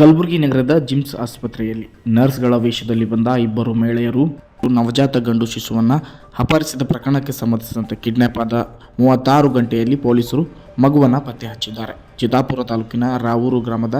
ಕಲಬುರಗಿ ನಗರದ ಜಿಮ್ಸ್ ಆಸ್ಪತ್ರೆಯಲ್ಲಿ ನರ್ಸ್ಗಳ ವೇಷದಲ್ಲಿ ಬಂದ ಇಬ್ಬರು ಮಹಿಳೆಯರು ನವಜಾತ ಗಂಡು ಶಿಶುವನ್ನು ಅಪಹರಿಸಿದ ಪ್ರಕರಣಕ್ಕೆ ಸಂಬಂಧಿಸಿದಂತೆ ಕಿಡ್ನಾಪ್ ಆದ ಮೂವತ್ತಾರು ಗಂಟೆಯಲ್ಲಿ ಪೊಲೀಸರು ಮಗುವನ್ನು ಪತ್ತೆ ಹಚ್ಚಿದ್ದಾರೆ. ಚಿತಾಪುರ ತಾಲೂಕಿನ ರಾವೂರು ಗ್ರಾಮದ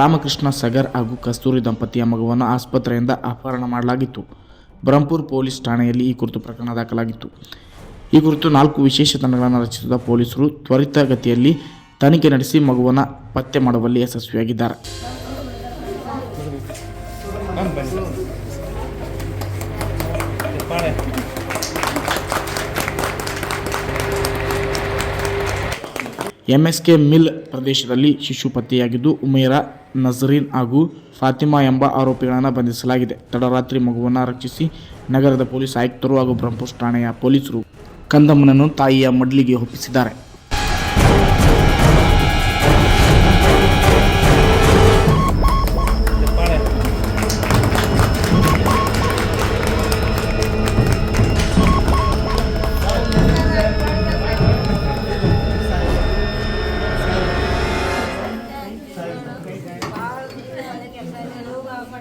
ರಾಮಕೃಷ್ಣ ಸಗರ್ ಹಾಗೂ ಕಸ್ತೂರಿ ದಂಪತಿಯ ಮಗುವನ್ನು ಆಸ್ಪತ್ರೆಯಿಂದ ಅಪಹರಣ ಮಾಡಲಾಗಿತ್ತು. ಬ್ರಹ್ಮಪುರ್ ಪೊಲೀಸ್ ಠಾಣೆಯಲ್ಲಿ ಈ ಕುರಿತು ಪ್ರಕರಣ ದಾಖಲಾಗಿತ್ತು. ಈ ಕುರಿತು ನಾಲ್ಕು ವಿಶೇಷ ತಂಡಗಳನ್ನು ರಚಿಸಿದ ಪೊಲೀಸರು ತ್ವರಿತಗತಿಯಲ್ಲಿ ತನಿಖೆ ನಡೆಸಿ ಮಗುವನ್ನು ಪತ್ತೆ ಮಾಡುವಲ್ಲಿ ಯಶಸ್ವಿಯಾಗಿದ್ದಾರೆ. ಎಂಎಸ್ಕೆ ಮಿಲ್ ಪ್ರದೇಶದಲ್ಲಿ ಶಿಶು ಪತ್ತೆಯಾಗಿದ್ದು ಉಮೇರಾ ನಜರೀನ್ ಹಾಗೂ ಫಾತಿಮಾ ಎಂಬ ಆರೋಪಿಗಳನ್ನು ಬಂಧಿಸಲಾಗಿದೆ. ತಡರಾತ್ರಿ ಮಗುವನ್ನು ರಕ್ಷಿಸಿ ನಗರದ ಪೊಲೀಸ್ ಆಯುಕ್ತರು ಹಾಗೂ ಬ್ರಹ್ಮಪುರ ಠಾಣೆಯ ಪೊಲೀಸರು ಕಂದಮ್ಮನನ್ನು ತಾಯಿಯ ಮಡ್ಲಿಗೆ ಒಪ್ಪಿಸಿದ್ದಾರೆ.